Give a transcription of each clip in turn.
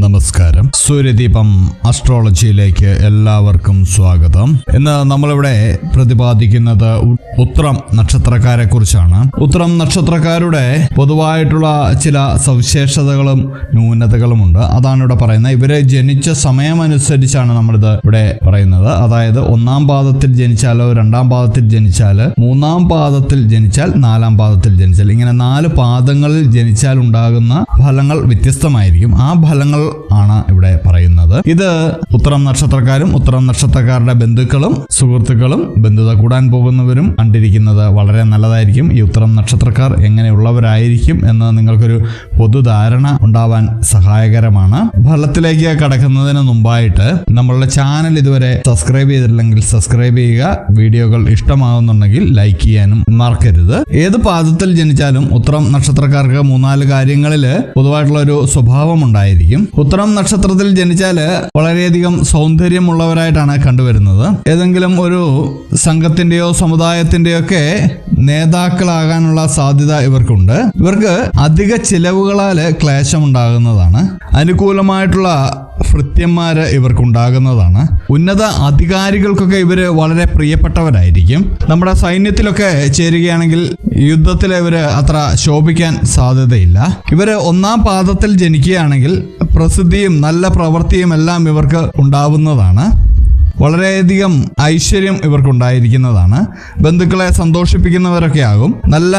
നമസ്കാരം. സൂര്യദീപം അസ്ട്രോളജിയിലേക്ക് എല്ലാവർക്കും സ്വാഗതം. ഇന്ന് നമ്മളിവിടെ പ്രതിപാദിക്കുന്നത് ഉത്രം നക്ഷത്രക്കാരെ കുറിച്ചാണ്. ഉത്രം നക്ഷത്രക്കാരുടെ പൊതുവായിട്ടുള്ള ചില സവിശേഷതകളും ന്യൂനതകളുമുണ്ട് അതാണ് ഇവിടെ പറയുന്നത്. ഇവരെ ജനിച്ച സമയമനുസരിച്ചാണ് നമ്മളിത് ഇവിടെ പറയുന്നത്. അതായത് ഒന്നാം പാദത്തിൽ ജനിച്ചാലോ രണ്ടാം പാദത്തിൽ ജനിച്ചാൽ മൂന്നാം പാദത്തിൽ ജനിച്ചാൽ നാലാം പാദത്തിൽ ജനിച്ചാൽ. ഇങ്ങനെ നാല് പാദങ്ങളിൽ ജനിച്ചാൽ ഉണ്ടാകുന്ന ഫലങ്ങൾ വ്യത്യസ്തമായിരിക്കും. ആ ഫലങ്ങൾ ആണ് ഇവിടെ പറയുന്നത്. ഇത് ഉത്തരം നക്ഷത്രക്കാരും ഉത്തരം നക്ഷത്രക്കാരുടെ ബന്ധുക്കളും സുഹൃത്തുക്കളും ബന്ധുത കൂടാൻ പോകുന്നവരും കണ്ടിരിക്കുന്നത് വളരെ നല്ലതായിരിക്കും. ഈ ഉത്തരം നക്ഷത്രക്കാർ എങ്ങനെയുള്ളവരായിരിക്കും എന്ന് നിങ്ങൾക്കൊരു പൊതുധാരണ ഉണ്ടാവാൻ സഹായകരമാണ്. ഫലത്തിലേക്ക് കടക്കുന്നതിന് മുമ്പായിട്ട് നമ്മളുടെ ചാനൽ ഇതുവരെ സബ്സ്ക്രൈബ് ചെയ്തിട്ടില്ലെങ്കിൽ സബ്സ്ക്രൈബ് ചെയ്യുക. വീഡിയോകൾ ഇഷ്ടമാകുന്നുണ്ടെങ്കിൽ ലൈക്ക് ചെയ്യാനും മറക്കരുത്. ഏത് പാദത്തിൽ ജനിച്ചാലും ഉത്തരം നക്ഷത്രക്കാർക്ക് മൂന്നാൽ കാര്യങ്ങളിൽ പൊതുവായിട്ടുള്ള ഒരു സ്വഭാവം ഉണ്ടായിരിക്കും. ഉത്തരം നക്ഷത്രത്തിൽ ജനിച്ചാൽ വളരെയധികം സൗന്ദര്യമുള്ളവരായിട്ടാണ് കണ്ടുവരുന്നത്. ഏതെങ്കിലും ഒരു സംഘത്തിന്റെയോ സമുദായത്തിന്റെയോ ഒക്കെ നേതാക്കളാകാനുള്ള സാധ്യത ഇവർക്കുണ്ട്. ഇവർക്ക് അധിക ചിലവുകളാൽ ക്ലേശമുണ്ടാകുന്നതാണ്. അനുകൂലമായിട്ടുള്ള ഭൃത്യന്മാര് ഇവർക്കുണ്ടാകുന്നതാണ്. ഉന്നത അധികാരികൾക്കൊക്കെ ഇവർ വളരെ പ്രിയപ്പെട്ടവരായിരിക്കും. നമ്മുടെ സൈന്യത്തിലൊക്കെ ചേരുകയാണെങ്കിൽ യുദ്ധത്തിൽ ഇവർ അത്ര ശോഭിക്കാൻ സാധ്യതയില്ല. ഇവർ ഒന്നാം പാദത്തിൽ ജനിക്കുകയാണെങ്കിൽ പ്രസിദ്ധിയും നല്ല പ്രവൃത്തിയും എല്ലാം ഇവർക്ക് ഉണ്ടാവുന്നതാണ്. വളരെയധികം ഐശ്വര്യം ഇവർക്കുണ്ടായിരിക്കുന്നതാണ്. ബന്ധുക്കളെ സന്തോഷിപ്പിക്കുന്നവരൊക്കെ ആകും നല്ല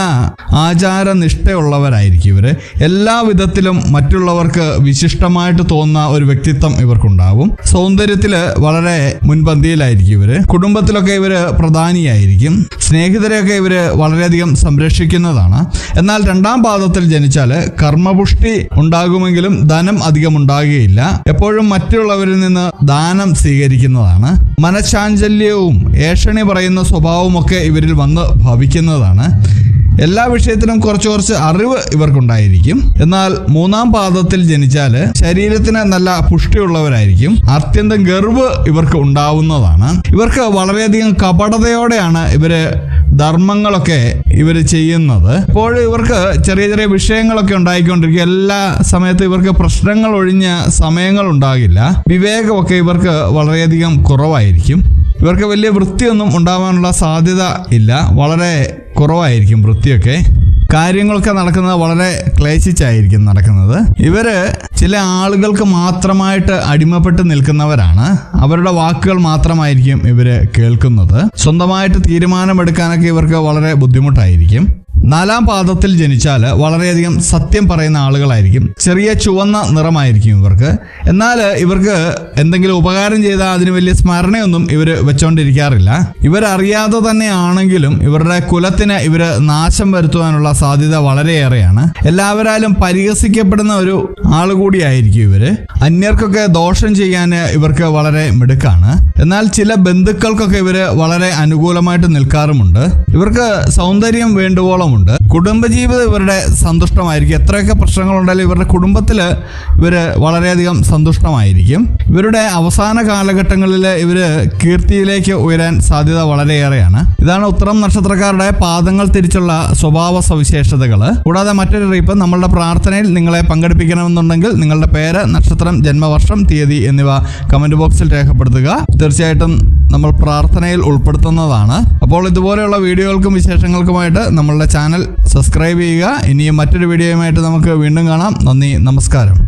ആചാരനിഷ്ഠയുള്ളവരായിരിക്കും ഇവർ എല്ലാ വിധത്തിലും മറ്റുള്ളവർക്ക് വിശിഷ്ടമായിട്ട് തോന്നുന്ന ഒരു വ്യക്തിത്വം ഇവർക്കുണ്ടാവും. സൗന്ദര്യത്തിൽ വളരെ മുൻപന്തിയിലായിരിക്കും ഇവർ. കുടുംബത്തിലൊക്കെ ഇവർ പ്രധാനിയായിരിക്കും. സ്നേഹിതരെയൊക്കെ ഇവർ വളരെയധികം സംരക്ഷിക്കുന്നതാണ്. എന്നാൽ രണ്ടാം പാദത്തിൽ ജനിച്ചാൽ കർമ്മപുഷ്ടി ഉണ്ടാകുമെങ്കിലും ധനം അധികം ഉണ്ടാകുകയില്ല എപ്പോഴും മറ്റുള്ളവരിൽ നിന്ന് ദാനം സ്വീകരിക്കുന്നതാണ്. മനഃശാഞ്ചല്യവും ഏഷണി പറയുന്ന സ്വഭാവമൊക്കെ ഇവരിൽ വന്ന് ഭവിക്കുന്നതാണ്. എല്ലാ വിഷയത്തിലും കുറച്ച് കുറച്ച് അറിവ് ഇവർക്കുണ്ടായിരിക്കും. എന്നാൽ മൂന്നാം പാദത്തിൽ ജനിച്ചാൽ ശരീരത്തിന് നല്ല പുഷ്ടിയുള്ളവരായിരിക്കും. അത്യന്തം ഗർവ് ഇവർക്ക് ഉണ്ടാവുന്നതാണ്. ഇവർക്ക് വളരെയധികം കപടതയോടെയാണ് ഇവർ ധർമ്മങ്ങളൊക്കെ ഇവർ ചെയ്യുന്നത്. ഇപ്പോൾ ഇവർക്ക് ചെറിയ ചെറിയ വിഷയങ്ങളൊക്കെ ഉണ്ടായിക്കൊണ്ടിരിക്കും. എല്ലാ സമയത്തും ഇവർക്ക് പ്രശ്നങ്ങൾ ഒഴിഞ്ഞ സമയങ്ങൾ ഉണ്ടാകില്ല. വിവേകമൊക്കെ ഇവർക്ക് വളരെയധികം കുറവായിരിക്കും. ഇവർക്ക് വലിയ വൃത്തിയൊന്നും ഉണ്ടാവാനുള്ള സാധ്യത ഇല്ല. വളരെ കുറവായിരിക്കും വൃത്തിയൊക്കെ. കാര്യങ്ങളൊക്കെ നടക്കുന്നത് വളരെ ക്ലേശിച്ചായിരിക്കും നടക്കുന്നത്. ഇവർ ചില ആളുകൾക്ക് മാത്രമായിട്ട് അടിമപ്പെട്ട് നിൽക്കുന്നവരാണ്. അവരുടെ വാക്കുകൾ മാത്രമായിരിക്കും ഇവർ കേൾക്കുന്നത്. സ്വന്തമായിട്ട് തീരുമാനമെടുക്കാനൊക്കെ ഇവർക്ക് വളരെ ബുദ്ധിമുട്ടായിരിക്കും. നാലാം പാദത്തിൽ ജനിച്ചാൽ വളരെയധികം സത്യം പറയുന്ന ആളുകളായിരിക്കും. ചെറിയ ചുവന്ന നിറമായിരിക്കും ഇവർക്ക്. എന്നാൽ ഇവർക്ക് എന്തെങ്കിലും ഉപകാരം ചെയ്താൽ അതിന് വലിയ സ്മരണയൊന്നും ഇവർ വെച്ചോണ്ടിരിക്കാറില്ല. ഇവരറിയാതെ തന്നെ ആണെങ്കിലും ഇവരുടെ കുലത്തിന് ഇവർ നാശം വരുത്തുവാനുള്ള സാധ്യത വളരെയേറെയാണ്. എല്ലാവരാലും പരിഹസിക്കപ്പെടുന്ന ഒരു ആൾ കൂടിയായിരിക്കും ഇവർ. അന്യർക്കൊക്കെ ദോഷം ചെയ്യാൻ ഇവർക്ക് വളരെ മിടുക്കാണ്. എന്നാൽ ചില ബന്ധുക്കൾക്കൊക്കെ ഇവർ വളരെ അനുകൂലമായിട്ട് നിൽക്കാറുമുണ്ട്. ഇവർക്ക് സൗന്ദര്യം വേണ്ടുവോളമുണ്ട് കുടുംബജീവിതം ഇവരുടെ സന്തുഷ്ടമായിരിക്കും. എത്രയൊക്കെ പ്രശ്നങ്ങളുണ്ടെങ്കിലും ഇവരുടെ കുടുംബത്തിൽ ഇവർ വളരെയധികം സന്തുഷ്ടമായിരിക്കും. ഇവരുടെ അവസാന കാലഘട്ടങ്ങളിൽ ഇവർ കീർത്തിയിലേക്ക് ഉയരാൻ സാധ്യത വളരെയേറെയാണ്. ഇതാണ് ഉത്തരം നക്ഷത്രക്കാരുടെ പാദങ്ങൾ തിരിച്ചുള്ള സ്വഭാവ സവിശേഷതകൾ കൂടാതെ മറ്റൊരു അറിയിപ്പ് നമ്മളുടെ പ്രാർത്ഥനയിൽ നിങ്ങളെ പങ്കെടുപ്പിക്കണമെന്നുണ്ടെങ്കിൽ നിങ്ങളുടെ പേര് നക്ഷത്രം ജന്മവർഷം തീയതി എന്നിവ കമന്റ് ബോക്സിൽ രേഖപ്പെടുത്തുക. തീർച്ചയായിട്ടും നമ്മൾ പ്രാർത്ഥനയിൽ ഉൾപ്പെടുത്തുന്നതാണ്. അപ്പോൾ ഇതുപോലെയുള്ള വീഡിയോകൾക്കും വിശേഷങ്ങൾക്കുമായിട്ട് നമ്മളുടെ ചാനൽ സബ്സ്ക്രൈബ് ചെയ്യുക. ഇനിയും മറ്റൊരു വീഡിയോയുമായിട്ട് നമുക്ക് വീണ്ടും കാണാം. നന്ദി നമസ്കാരം.